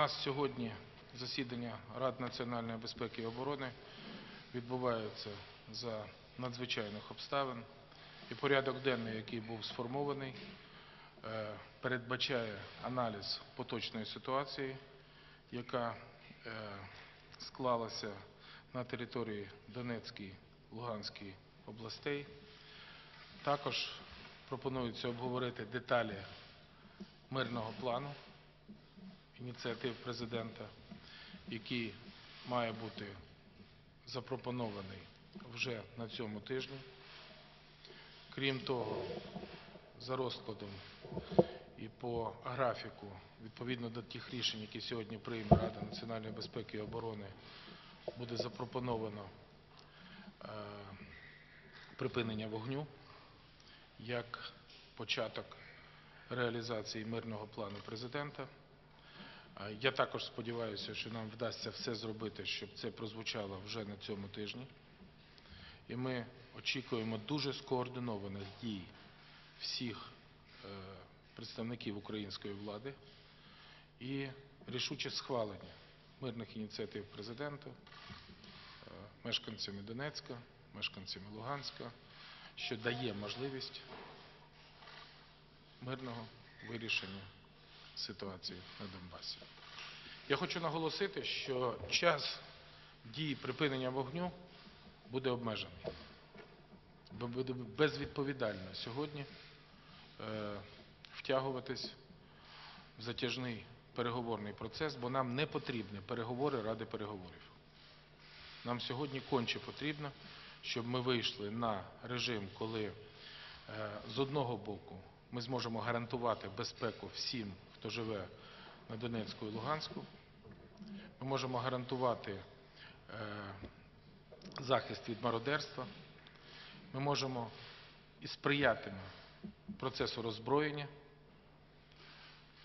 нас сьогодні засідання Ради національної безпеки і оборони відбувається за надзвичайних обставин. І порядок денний, який був сформований, е, передбачає аналіз поточної ситуації, яка е, склалася на території Донецької, Луганської областей. Також пропонується обговорити деталі мирного плану ініціатив президента, який має бути запропонований вже на цьому тижні. Крім того, за розкладом і по графіку, відповідно до тих рішень, які сьогодні прийме Рада національної безпеки і оборони, буде запропоновано е, припинення вогню як початок реалізації мирного плану президента. Я також сподіваюся, що нам вдасться все зробити, щоб це прозвучало вже на цьому тижні. І ми очікуємо дуже скоординованих дій всіх е, представників української влади і рішуче схвалення мирних ініціатив президента, е, мешканцями Донецька, мешканцями Луганська, що дає можливість мирного вирішення ситуації на Донбасі. Я хочу наголосити, що час дії припинення вогню буде обмежений. Буде безвідповідально сьогодні е, втягуватись в затяжний переговорний процес, бо нам не потрібні переговори ради переговорів. Нам сьогодні конче потрібно, щоб ми вийшли на режим, коли е, з одного боку ми зможемо гарантувати безпеку всім, хто живе на Донецьку і Луганську. Ми можемо гарантувати е, захист від мародерства. Ми можемо і сприятиме процесу роззброєння,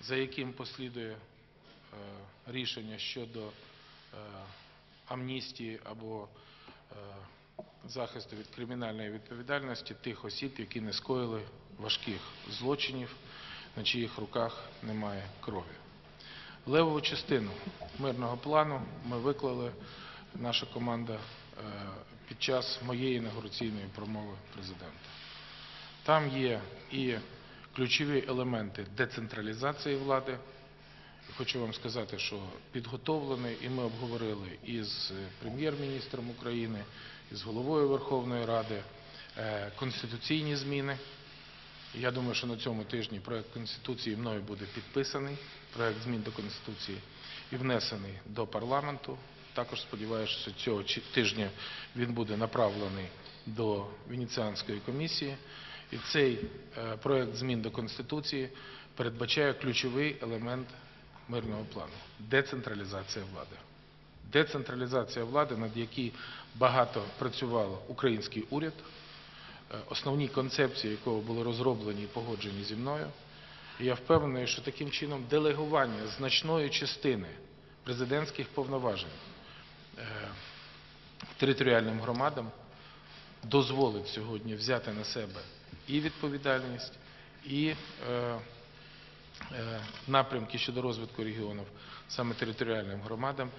за яким послідує е, рішення щодо е, амністії або захисту від кримінальної відповідальності тих осіб, які не скоїли важких злочинів, на чиїх руках немає крові. Левову частину мирного плану ми виклали, наша команда, е, під час моєї інаугураційної промови президента. Там є і ключові елементи децентралізації влади. Хочу вам сказати, що підготовлений, і ми обговорили із прем'єр-міністром України, із головою Верховної Ради е, конституційні зміни. Я думаю, що на цьому тижні проект Конституції мною буде підписаний, проект змін до Конституції і внесений до парламенту. Також сподіваюся, що цього тижня він буде направлений до Венеціанської комісії. І цей е, проект змін до Конституції передбачає ключовий елемент мирного плану децентралізація влади. Децентралізація влади, над якій багато працював український уряд, основні концепції якого були розроблені і погоджені зі мною. І я впевнений, що таким чином делегування значної частини президентських повноважень е, територіальним громадам дозволить сьогодні взяти на себе і відповідальність, і е, е, напрямки щодо розвитку регіонів саме територіальним громадам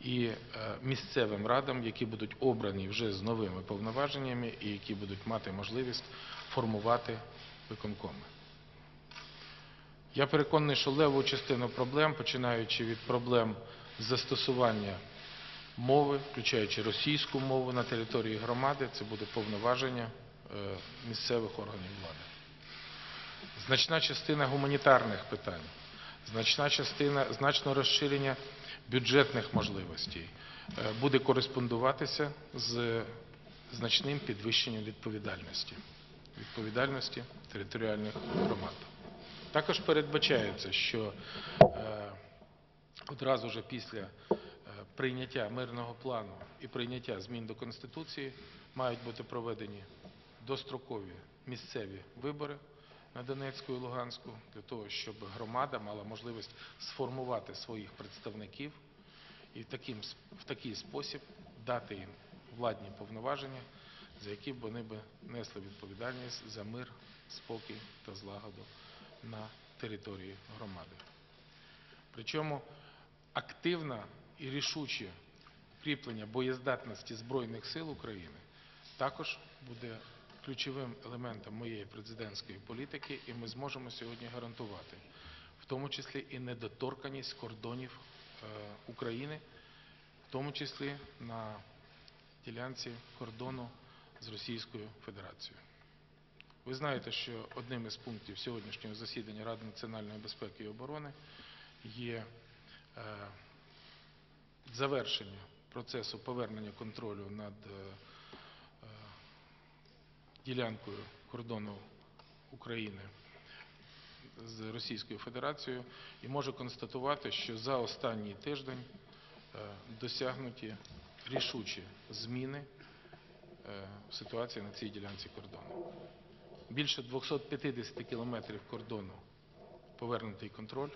і е, місцевим радам, які будуть обрані вже з новими повноваженнями і які будуть мати можливість формувати виконкоми. Я переконаний, що леву частину проблем, починаючи від проблем застосування мови, включаючи російську мову на території громади, це буде повноваження е, місцевих органів влади. Значна частина гуманітарних питань, значна частина, значне розширення бюджетних можливостей е, буде кореспондуватися з значним підвищенням відповідальності, відповідальності територіальних громад. Також передбачається, що е, одразу ж після е, прийняття мирного плану і прийняття змін до Конституції мають бути проведені дострокові місцеві вибори на Донецьку і Луганську для того, щоб громада мала можливість сформувати своїх представників і в, такий спосіб дати їм владні повноваження, за які б вони несли відповідальність за мир, спокій та злагоду на території громади. Причому активне і рішуче кріплення боєздатності Збройних сил України також буде ключовим елементом моєї президентської політики, і ми зможемо сьогодні гарантувати, в тому числі і недоторканість кордонів е, України, в тому числі на ділянці кордону з Російською Федерацією. Ви знаєте, що одним із пунктів сьогоднішнього засідання Ради національної безпеки і оборони є е, завершення процесу повернення контролю над е, ділянкою кордону України з Російською Федерацією і можу констатувати, що за останній тиждень е, досягнуті рішучі зміни е, в ситуації на цій ділянці кордону. Більше 250 кілометрів кордону повернутий контроль.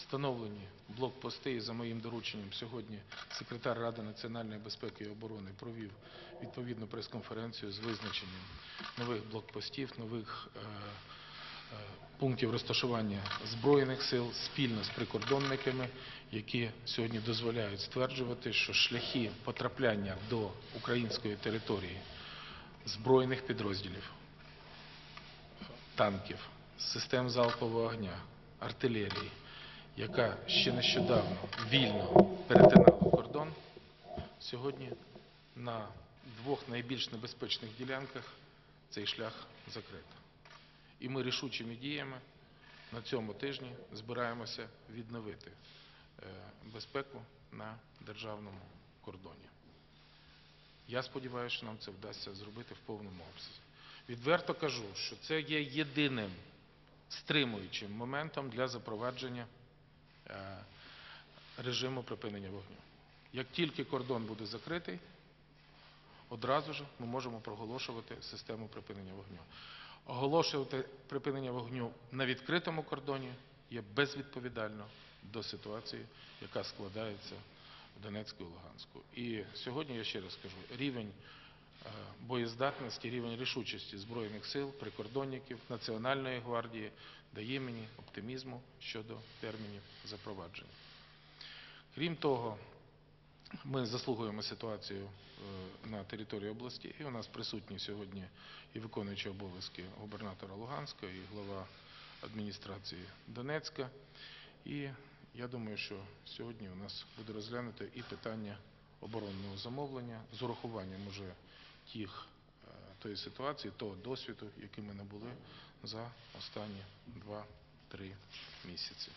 Встановлені блокпости, і за моїм дорученням сьогодні секретар Ради національної безпеки і оборони провів відповідну прес-конференцію з визначенням нових блокпостів, нових е, е, пунктів розташування збройних сил спільно з прикордонниками, які сьогодні дозволяють стверджувати, що шляхи потрапляння до української території збройних підрозділів, танків, систем залпового огня, артилерії, яка ще нещодавно вільно перетинала кордон, сьогодні на двох найбільш небезпечних ділянках цей шлях закрито. І ми рішучими діями на цьому тижні збираємося відновити е, безпеку на державному кордоні. Я сподіваюся, що нам це вдасться зробити в повному обсязі. Відверто кажу, що це є єдиним стримуючим моментом для запровадження режиму припинення вогню. Як тільки кордон буде закритий, одразу ж ми можемо проголошувати систему припинення вогню. Оголошувати припинення вогню на відкритому кордоні є безвідповідально до ситуації, яка складається в Донецьку і Луганську. І сьогодні я ще раз кажу, рівень е, боєздатності, рівень рішучості Збройних сил, прикордонників, Національної гвардії дає мені оптимізму щодо термінів запровадження. Крім того, ми заслуговуємо ситуацію е, на території області, і у нас присутні сьогодні і виконуючий обов'язки губернатора Луганська, і глава адміністрації Донецька. І я думаю, що сьогодні у нас буде розглянуто і питання оборонного замовлення з урахуванням уже тих е, тої ситуації, того досвіду, який ми набули за останні 2-3 місяці.